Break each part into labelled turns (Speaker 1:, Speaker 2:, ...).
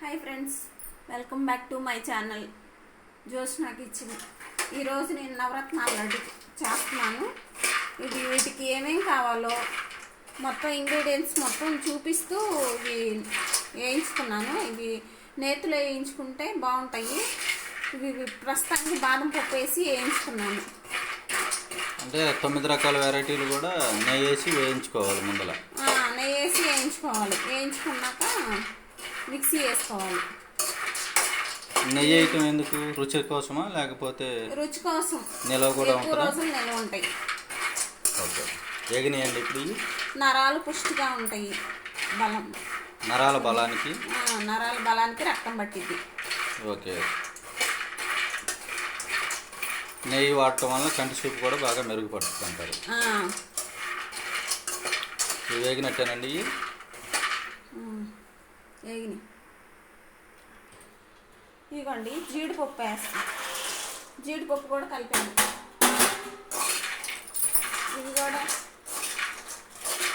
Speaker 1: Hi friends welcome back to my channel Joshna kitchen ఈరోజు నేను నవరత్నాలు లడ్డు చేస్తున్నాను. ఇది వీటికి ఏమేం కావాలో మొత్తం ఇంగ్రీడియంట్స్ మొత్తం చూపిస్తూ ఇవి వేయించుకున్నాను. ఇవి నేతిలో వేయించుకుంటే బాగుంటాయి. ఇవి ప్రస్తుతానికి బాదం పప్పు వేసి వేయించుకున్నాను.
Speaker 2: అంటే తొమ్మిది రకాల వెరైటీలు కూడా నెయ్యి వేసి వేయించుకోవాలి ముందల.
Speaker 1: ఆ, నెయ్యి వేసి వేయించుకోవాలి. వేయించుకున్నాక మిక్సీ వేసుకోవాలి.
Speaker 2: నెయ్యి వేయటం ఎందుకు? రుచి కోసమా? లేకపోతే
Speaker 1: రుచి కోసం.
Speaker 2: నిలవ కూడా
Speaker 1: ఎక్కువ
Speaker 2: ఉంటుందా?
Speaker 1: రోజులు నిల్వ ఉంటాయి.
Speaker 2: ఓకే. ఎగినాయండి ఇప్పుడు ఇవి?
Speaker 1: నరాలు పుష్టిగా ఉంటాయి బలం.
Speaker 2: నరాల బలానికి?
Speaker 1: ఆ, నరాల బలానికి రక్తం పట్టిద్ది.
Speaker 2: ఓకే. నెయ్యి వాడటం వల్ల కంటి చూపు కూడా బాగా మెరుగుపడుతుంది అంటారు
Speaker 1: ఆ,
Speaker 2: ఇవి వేగినట్టేనండి ఇవి?
Speaker 1: ఉమ్, వేగినాయి ఇదిగోండి జీడిపప్పు వేస్తాం. జీడిపప్పు కూడా కలిపాను ఇది కూడా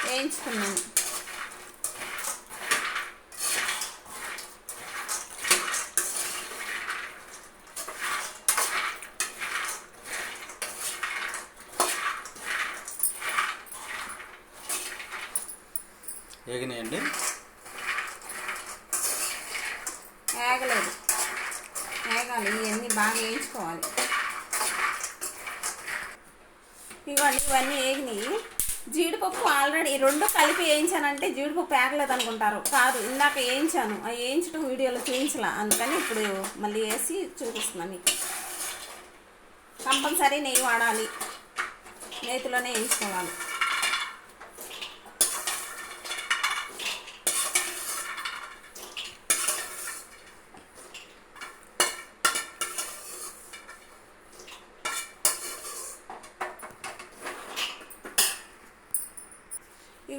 Speaker 1: వేయించుకున్నాను
Speaker 2: వేగినాయండి
Speaker 1: వేగలేదు వేగాలి ఇవన్నీ బాగా వేయించుకోవాలి. ఇవ్వండి ఇవన్నీ వేగినాయి. జీడిపప్పు ఆల్రెడీ రెండు కలిపి వేయించానంటే జీడిపప్పు వేగలేదు అనుకుంటారు. కాదు ఇందాక వేయించాను. అవి వేయించడం వీడియోలో చూపించలా. అందుకని ఇప్పుడు మళ్ళీ వేసి చూపిస్తున్నాను మీకు. కంపల్సరీ నెయ్యి వాడాలి. నేతిలోనే వేయించుకోవాలి.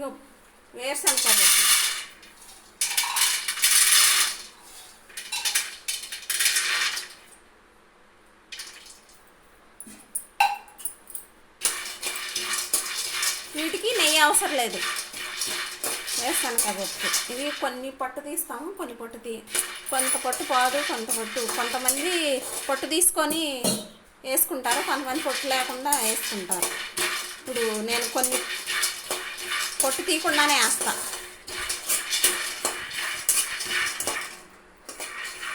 Speaker 1: ఇగో వేరుశనగ కాబట్టి వీటికి నెయ్యి అవసరం లేదు. వేరుశనగ కాబట్టి ఇవి కొన్ని పొట్టు తీస్తాము కొన్ని పొట్టు తీ కొంత పొట్టు పాదు కొంత పొట్టు కొంతమంది పొట్టు తీసుకొని వేసుకుంటారు కొంతమంది పొట్టు లేకుండా వేసుకుంటారు. ఇప్పుడు నేను కొన్ని పొట్టు తీయకుండానే వేస్తా.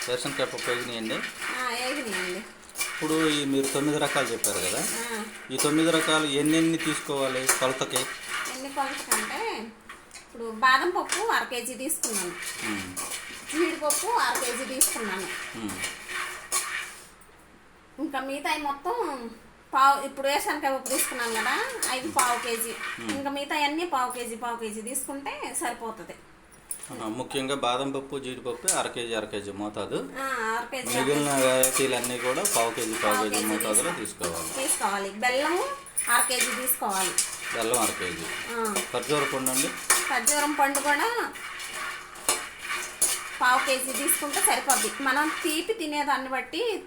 Speaker 2: వేరుశనగకాయ పప్పు వేగినాయండి?
Speaker 1: వేగినాయండి.
Speaker 2: ఇప్పుడు ఈ మీరు తొమ్మిది రకాలు చెప్పారు కదా? ఈ తొమ్మిది రకాలు ఎన్నెన్ని తీసుకోవాలి కొలతకి?
Speaker 1: ఎన్ని కొలతకంటే ఇప్పుడు బాదం పప్పు అర కేజీ తీసుకున్నాను. జీడిపప్పు అర కేజీ తీసుకున్నాను. ఇంకా మిగతాయి మొత్తం పావు ఇప్పుడు వేసనకాయ తీసుకున్నాను కదా ఐదు పావు కేజీ. ఇంకా మిగతా అన్నీ పావు కేజీ పావు కేజీ తీసుకుంటే సరిపోతుంది.
Speaker 2: ముఖ్యంగా బాదం పప్పు జీడిపప్పు అర కేజీ అర కేజీ మోతాదు. మిగిలిన వెరైటీలన్నీ కూడా పావు కేజీ పావు కేజీ మోతాదులో
Speaker 1: తీసుకో-
Speaker 2: తీసుకోవాలి.
Speaker 1: తీసుకోవాలి. బెల్లము అర కేజీ తీసుకోవాలి.
Speaker 2: బెల్లం అర కేజీ. ఖర్జూర పండు అండి?
Speaker 1: ఖర్జూరం పండు కూడా పావు కేజీ తీసుకుంటే సరిపోద్ది. మనం తీపి తినేదాన్ని బట్టి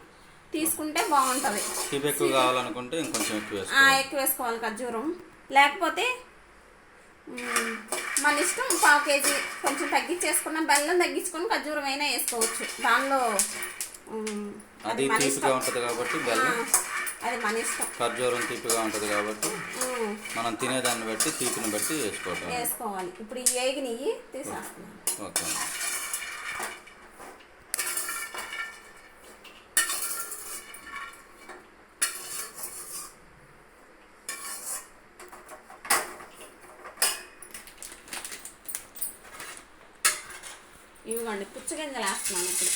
Speaker 1: తీసుకుంటే బాగుంటుంది.
Speaker 2: తీపి ఎక్కువ కావాలనుకుంటే ఇంకొంచెం ఎక్కువ వేసుకోవాలి.
Speaker 1: ఎక్కువ వేసుకోవాలి ఖర్జూరం. లేకపోతే మన ఇష్టం పావు కేజీ కొంచెం తగ్గించేసుకున్న బెల్లం తగ్గించుకొని ఖర్జూరం అయినా వేసుకోవచ్చు. దానిలో
Speaker 2: అది తీపిగా ఉంటుంది కాబట్టి బెల్లం.
Speaker 1: అది మన ఇష్టం.
Speaker 2: ఖర్జూరం తీపిగా ఉంటుంది కాబట్టి మనం తినేదాన్ని బట్టి తీపిని బట్టి వేసుకోవటం.
Speaker 1: వేసుకోవాలి. ఇప్పుడు ఈ ఏగినవి తీసేస్తున్నాను.
Speaker 2: ఓకే.
Speaker 1: ఇవిగోండి పుచ్చగింజలు వేస్తున్నాను ఇప్పుడు.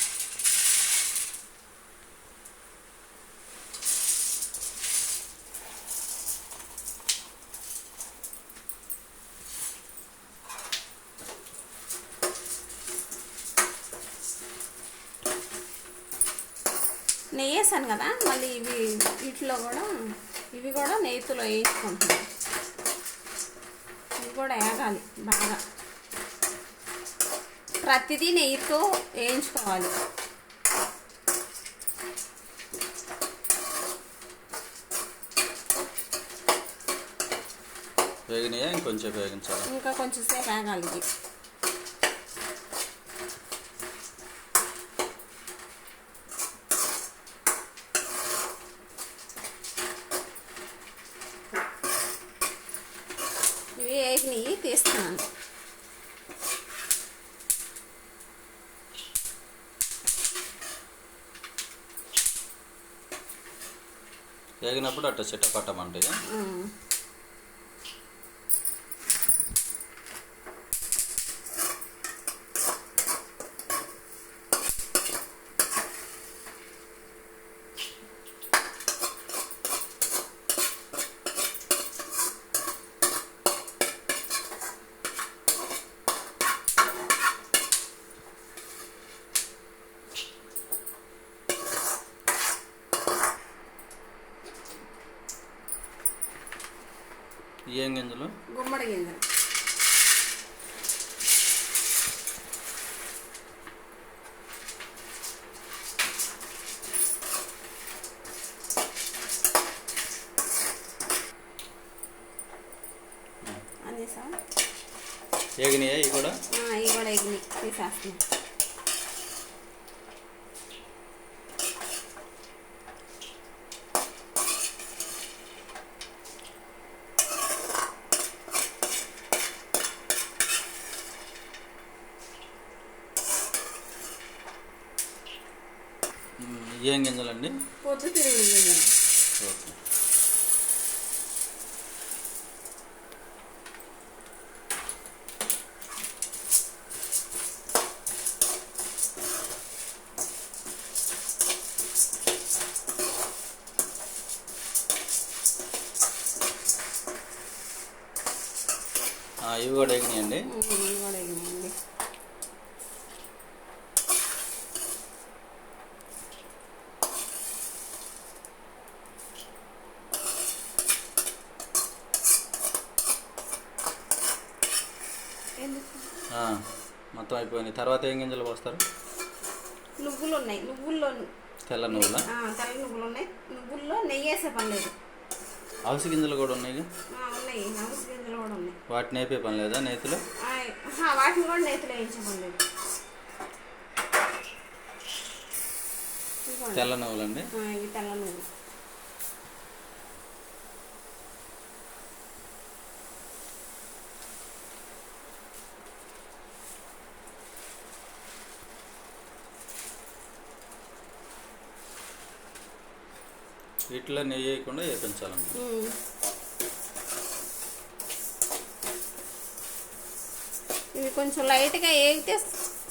Speaker 1: నెయ్యి వేసాను కదా మళ్ళీ ఇవి వీటిలో కూడా ఇవి కూడా నెయ్యితో వేసుకుంటున్నాను ఇవి కూడా వేగాలి బాగా. ప్రతిదీ నెయ్యితో వేయించుకోవాలి. ఇంకా కొంచెం సేపు వేగాలి ఇది. ఇవి వేగినాయి తీస్తున్నాను.
Speaker 2: వేగినప్పుడు అట్లా చెట్ట పట్టమంటాయి
Speaker 1: ఆ.
Speaker 2: ఏం గింజలు
Speaker 1: గుమ్మడి గింజలు
Speaker 2: వేగినాయా ఇవి కూడా?
Speaker 1: ఇవి కూడా ఎగినాయి తీసేస్తున్నాం
Speaker 2: ఉమ్, ఏం గింజలండి
Speaker 1: పొద్దు తిరుగుడు గింజలు
Speaker 2: ఓకే ఆ, ఇవి కూడా వేగినాయండి
Speaker 1: ఉమ్, ఇవి కూడా ఎగినాయండి ఎందుకు
Speaker 2: ఆ, మొత్తం అయిపోయినాయి తర్వాత ఏం గింజలు పోస్తారు?
Speaker 1: నువ్వులు ఉన్నాయి నువ్వుల్లో
Speaker 2: తెల్ల నువ్వుల?
Speaker 1: తెల్ల నువ్వులు ఉన్నాయి నువ్వుల్లో నెయ్యి వేసే పని లేదు.
Speaker 2: అవిసి గింజలు కూడా ఉన్నాయి
Speaker 1: ఉన్నాయి. నవస గింజలు కూడా ఉన్నాయి.
Speaker 2: వాటిని వేపే పని లేదా నేతిలో?
Speaker 1: వాటిని కూడా నేతిలో వేయించే పని లేదు.
Speaker 2: తెల్ల నువ్వులండి?
Speaker 1: ఆ, ఇవి తెల్ల నువ్వులు.
Speaker 2: వీటిలో నెయ్యి వేయకుండా వేపించాలన్నమాట
Speaker 1: ఉమ్. ఇవి కొంచెం లైట్గా వేగితే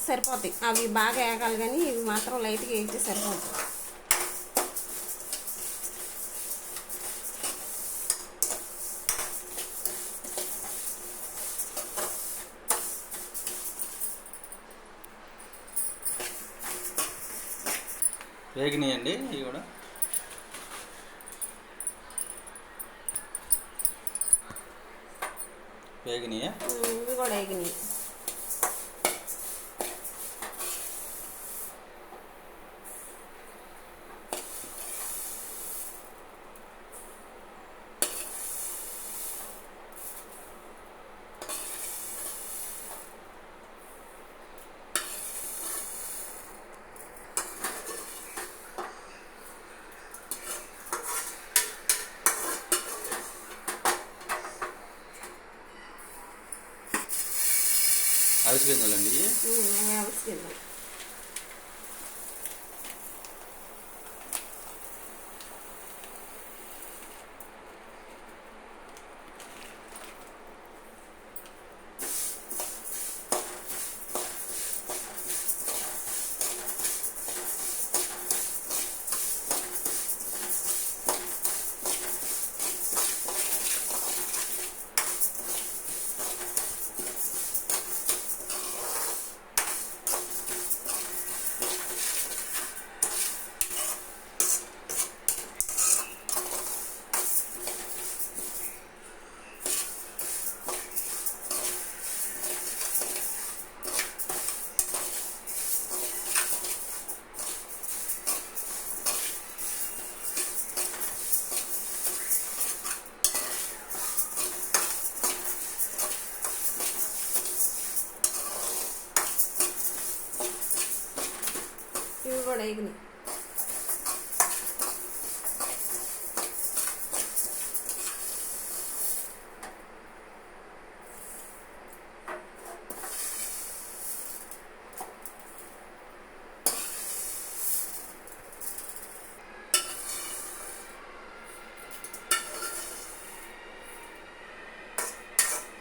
Speaker 1: సరిపోతాయి. అవి బాగా వేగాలి కానీ ఇవి మాత్రం లైట్గా వేగితే సరిపోతాయి.
Speaker 2: వేగినాయండి ఇవి కూడా? వేగినాయా
Speaker 1: ఉమ్, ఇవి
Speaker 2: అవిసి గింజలండి ఇవి
Speaker 1: ఉమ్, వేగినాయి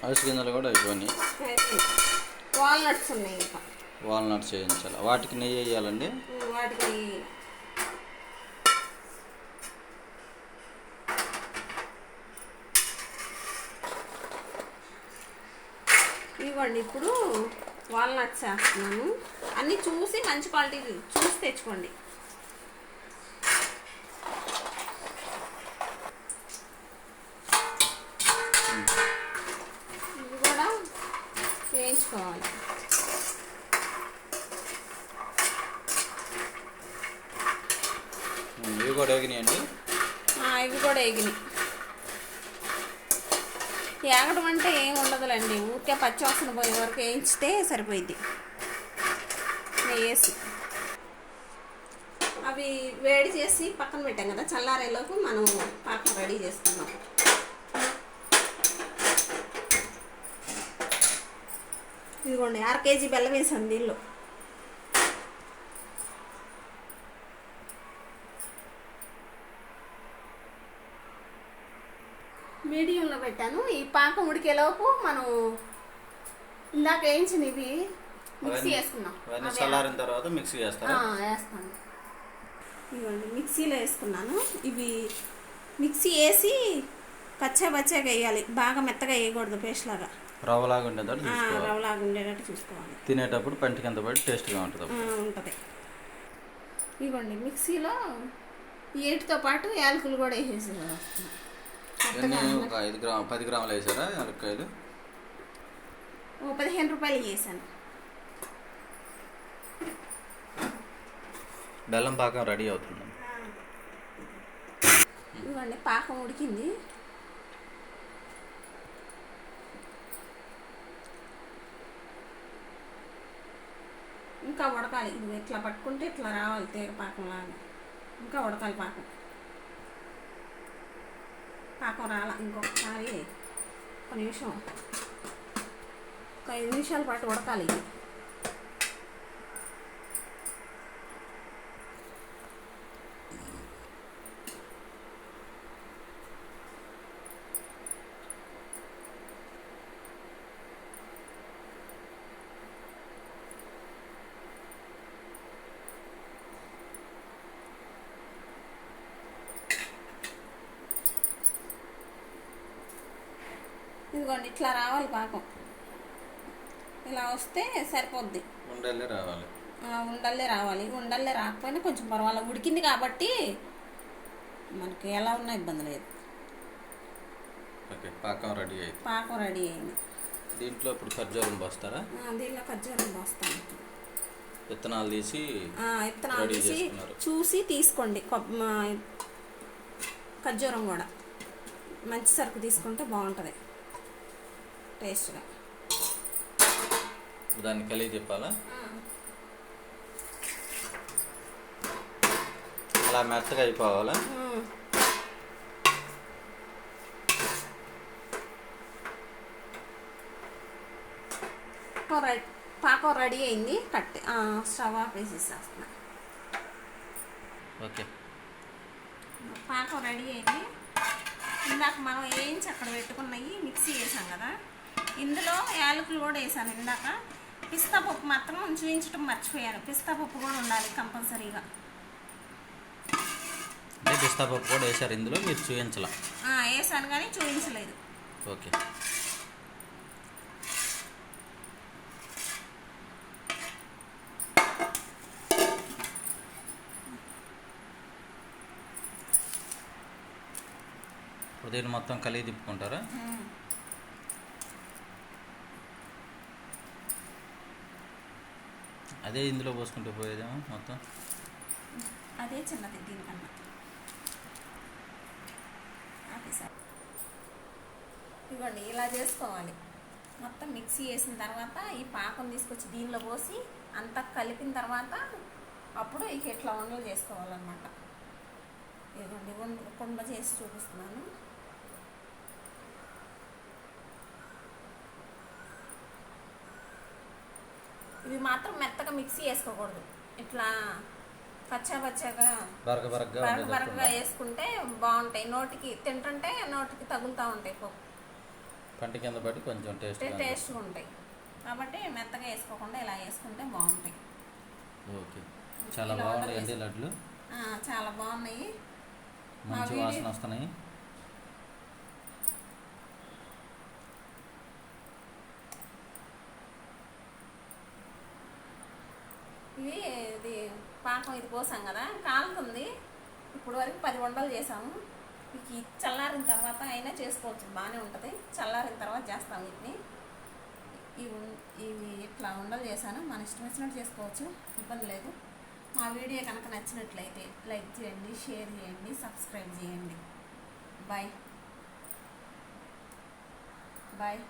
Speaker 2: అవిసి గింజలు కూడా ఇవన్నీ
Speaker 1: వాల్నట్స్ ఉన్నాయి ఇంకా.
Speaker 2: వాల్నట్స్ వేయించాలి వాటికి నెయ్యి వేయాలండి. Hmm.
Speaker 1: వాటికి ఇవ్వండి. ఇప్పుడు వాల్నట్స్ వేస్తున్నాను. అన్నీ చూసి మంచి క్వాలిటీ చూసి తెచ్చుకోండి ఇవి కూడా వేయించుకోవాలి
Speaker 2: ఉమ్, ఇవి కూడా వేగినాయండి
Speaker 1: ఆ, ఇవి కూడా ఎగినాయి ఏగడం అంటే ఏం ఉండదులేండి పచ్చివాసన పోయే వరకు వేయించితే సరిపోయింది వేసి అవి వేడి చేసి పక్కన పెట్టాం కదా చల్లారేలోపు మనం పాకం రెడీ చేసుకుందాం ఇదిగోండి అర కేజీ బెల్లం వేసాను దీనిలో మీడియంలో పెట్టాను ఈ పాకం ఉడికేలోపు మనం ఇందాక వేయించిన ఇవి. మిక్సీ వేసుకున్నాం.
Speaker 2: అవన్నీ చల్లారిన తర్వాత మిక్సీ
Speaker 1: ఆ,
Speaker 2: చేస్తారా
Speaker 1: వేస్తాను. ఇవ్వండి మిక్సీలో వేసుకున్నాను. ఇవి మిక్సీ వేసి కచ్చా బచ్చాగా వేయాలి. బాగా మెత్తగా వేయకూడదు పేస్ట్ లాగా.
Speaker 2: రవ్వలాగా ఉండేటట్టు
Speaker 1: రవ్వలాగా ఉండేటట్టు చూసుకోవాలి.
Speaker 2: తినేటప్పుడు పంటి కింద పడి టేస్ట్గా ఉంటుంది
Speaker 1: ఉంటుంది. ఇవ్వండి మిక్సీలో ఏటితో పాటు యాలకులు కూడా వేసేసి
Speaker 2: ఇవన్నీ ఒక ఐదు గ్రామ్ పది గ్రాములు వేసారా? యాలక్కాయలు?
Speaker 1: పదిహేను రూపాయలు వేసాను
Speaker 2: బెల్లం పాకం రెడీ అవుతుంది.
Speaker 1: ఇవ్వండి పాకం ఉడికింది. ఇంకా ఉడకాలి. ఇది ఇట్లా పట్టుకుంటే ఇట్లా రావాలి తీగ పాకం లాగా. ఇంకా ఉడకాలి పాకం. పాకం రాల. ఇంకొకసారి ఒక నిమిషం. ఒక ఐదు నిమిషాల పాటు ఉడకాలి ఇది ఇదిగోండి ఇట్లా రావాలి పాకం వస్తే సరిపోద్ది.
Speaker 2: ఉండలే రావాలి.
Speaker 1: ఉండల్లే రావాలి. ఉండల్లే రాకపోయినా కొంచెం పర్వాలేదు ఉడికింది కాబట్టి మనకి ఎలా ఉన్నా ఇబ్బంది లేదు.
Speaker 2: ఓకే పాకం రెడీ అయింది.
Speaker 1: పాకం రెడీ అయింది.
Speaker 2: దీంట్లో ఇప్పుడు ఖర్జూరం పోస్తారా?
Speaker 1: ఆ, దీనిలో ఖర్జూరం పోస్తాను.
Speaker 2: విత్తనాలు తీసి
Speaker 1: విత్తనాలు తీసి. చూసి తీసుకోండి. ఖర్జూరం కూడా. మంచి సరుకు తీసుకుంటే బాగుంటుంది. టేస్ట్గా.
Speaker 2: దాన్ని కలిగి తిప్పాలా అలా మెత్తగా అయిపోవాలా.
Speaker 1: పాకం రెడీ అయింది. కట్టి ఆ, స్టవ్ ఆఫ్ వేసేసేస్తున్నా
Speaker 2: ఓకే.
Speaker 1: పాకం రెడీ అయింది. ఇందాక మనం వేయించి అక్కడ పెట్టుకున్నవి మిక్సీ వేసాం కదా. ఇందులో యాలకులు కూడా వేసాను ఇందాక. పిస్తా పప్పు మాత్రం చూపించడం మర్చిపోయాను. పిస్తా పప్పు కూడా ఉండాలి కంపల్సరీగా.
Speaker 2: అంటే పిస్తా పప్పు కూడా వేసారు ఇందులో మీరు చూపించాల
Speaker 1: ఆ, వేసాను కానీ చూపించలేదు
Speaker 2: ఓకే. ఇప్పుడు దీన్ని మొత్తం కలిగి తిప్పుకుంటారా? అదే ఇందులో పోసుకుంటూ పోయేదేమో మొత్తం.
Speaker 1: అదే చిన్నది దీనికన్నా. అది సార్ ఇవ్వండి ఇలా చేసుకోవాలి. మొత్తం మిక్సీ వేసిన తర్వాత ఈ పాకం తీసుకొచ్చి దీనిలో పోసి అంతా కలిపిన తర్వాత అప్పుడు ఇక ఇట్లా వండలు చేసుకోవాలన్నమాట. ఇవ్వండి కుండ చేసి చూపిస్తున్నాను. ఇవి మాత్రం మెత్తగా మిక్సీ వేసుకోకూడదు ఇట్లా పచ్చా పచ్చగా
Speaker 2: బరక బరకగా
Speaker 1: వేసుకుంటే బాగుంటాయి. నోటికి తింటుంటే నోటికి తగులుతూ ఉంటాయి పప్పు.
Speaker 2: పంట కింద పడి కొంచెం టేస్ట్
Speaker 1: అంటే టేస్ట్గా ఉంటాయి. కాబట్టి మెత్తగా వేసుకోకుండా ఇలా వేసుకుంటే బాగుంటాయి.
Speaker 2: ఓకే. చాలా బాగున్నాయి అండి లడ్లు.
Speaker 1: చాలా బాగున్నాయి.
Speaker 2: మంచి వాసన వస్తున్నాయి.
Speaker 1: ఇవి ఇది పాకం ఇది పోసాం కదా కాలుతుంది. ఇప్పుడు వరకు పది వంటలు చేసాము. ఇక చల్లారిన తర్వాత అయినా చేసుకోవచ్చు బాగానే ఉంటుంది. చల్లారిన తర్వాత చేస్తాం వీటిని. ఇవి ఇవి ఇట్లా ఉండలు చేశాను. మన ఇష్టం వచ్చినట్టు చేసుకోవచ్చు ఇబ్బంది లేదు. మా వీడియో కనుక నచ్చినట్లయితే లైక్ చేయండి షేర్ చేయండి సబ్స్క్రైబ్ చేయండి. బాయ్. బాయ్.